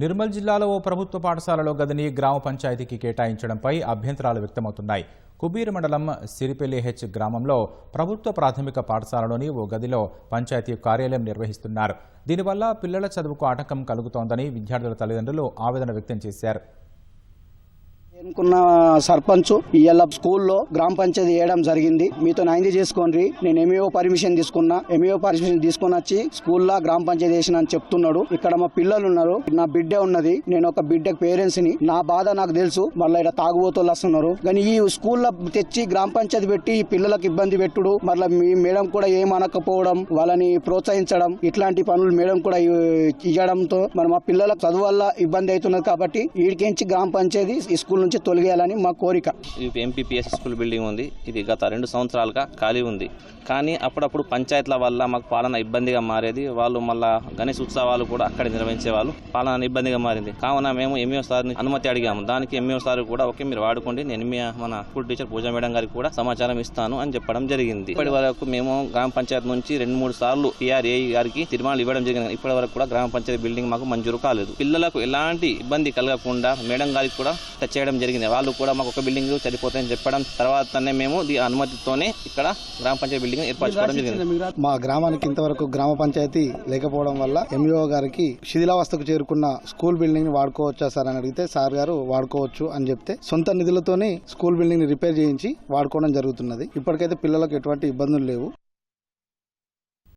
నిర్మల్ జిల్లాలో ఓ ప్రభుత్వ పాఠశాలలో గదిని గ్రామ పంచాయతీకి కేటాయించడంపై అభ్యంతరాలు వ్యక్తమవుతున్నాయి. కుబీర్ మండలం సిరిపెల్లి హెచ్ గ్రామంలో ప్రభుత్వ ప్రాథమిక పాఠశాలలోని ఓ గదిలో పంచాయతీ కార్యాలయం నిర్వహిస్తున్నారు. దీనివల్ల పిల్లల చదువుకు ఆటంకం కలుగుతోందని విద్యార్థుల తల్లిదండ్రులు ఆవేదన వ్యక్తం చేశారు. ఎన్నుకున్న సర్పంచ్ ఇవాళ స్కూల్లో గ్రామ పంచాయతీ వేయడం జరిగింది. మీతో నైంది చేసుకోండి. నేను ఎంఈఓ పర్మిషన్ తీసుకున్నా. ఎంఈఓ పర్మిషన్ తీసుకుని వచ్చి స్కూల్లో గ్రామ పంచాయతీ వేసిన అని చెప్తున్నాడు. ఇక్కడ మా పిల్లలు ఉన్నారు నా బిడ్డ ఉన్నది. నేను ఒక బిడ్డ పేరెంట్స్ని నా బాధ నాకు తెలుసు. మళ్ళీ ఇక్కడ తాగుబోతులు వస్తున్నారు. కానీ ఈ స్కూల్లో తెచ్చి గ్రామ పంచాయతీ పెట్టి ఈ పిల్లలకు ఇబ్బంది పెట్టుడు. మళ్ళీ మీ మేడం కూడా ఏం అనకపోవడం వాళ్ళని ప్రోత్సహించడం ఇట్లాంటి పనులు మేడం కూడా ఇవ్వడంతో మరి మా పిల్లలకు చదువు వల్ల ఇబ్బంది అవుతున్నది కాబట్టి వీడికించి గ్రామ పంచాయతీ ఈ స్కూల్ నుంచి తొలగేయాలని మా కోరిక. ఇది ఎంపీపీఎస్ స్కూల్ బిల్డింగ్ ఉంది. ఇది గత రెండు సంవత్సరాలుగా ఖాళీ ఉంది. కానీ అప్పుడప్పుడు పంచాయతీల వల్ల మాకు పాలన ఇబ్బందిగా మారేది. వాళ్ళు మళ్ళా గణేష్ ఉత్సవాలు కూడా అక్కడ నిర్వహించేవాళ్ళు. పాలన ఇబ్బందిగా మారింది. కావున మేము ఎంఈఓ సార్ని అనుమతి అడిగాము. దానికి ఎంఈఓ సార్ కూడా ఓకే మీరు వాడుకోండి. నేను మీ మన స్కూల్ టీచర్ పూజా మేడం గారికి కూడా సమాచారం ఇస్తాను అని చెప్పడం జరిగింది. ఇప్పటి వరకు మేము గ్రామ పంచాయతీ నుంచి రెండు మూడు సార్లు పిఆర్ఏ గారికి తీర్మానాలు ఇవ్వడం జరిగింది. ఇప్పటి వరకు కూడా గ్రామ పంచాయతీ బిల్డింగ్ మాకు మంజూరు కాలేదు. పిల్లలకు ఎలాంటి ఇబ్బంది కలగకుండా మేడం గారికి కూడా చేయడం జరిగింది. వాళ్ళు కూడా మాకు ఒక బిల్డింగ్ సరిపోతాయని చెప్పడం తర్వాతనే మేము ఈ అనుమతితోనే ఇక్కడ గ్రామ పంచాయతీ బిల్డింగ్ ఏర్పరచుకోవడం జరిగింది. మా గ్రామానికి ఇంతవరకు గ్రామ పంచాయతీ లేకపోవడం వల్ల ఎంఈఓ గారికి శిథిలావస్థకు చేరుకున్న స్కూల్ బిల్డింగ్ని వాడుకోవచ్చా సార్ అని అడిగితే సార్ గారు వాడుకోవచ్చు అని చెప్తే సొంత నిధులతోనే స్కూల్ బిల్డింగ్ని రిపేర్ చేయించి వాడుకోవడం జరుగుతున్నది. ఇప్పటికైతే పిల్లలకు ఎటువంటి ఇబ్బందులు లేవు.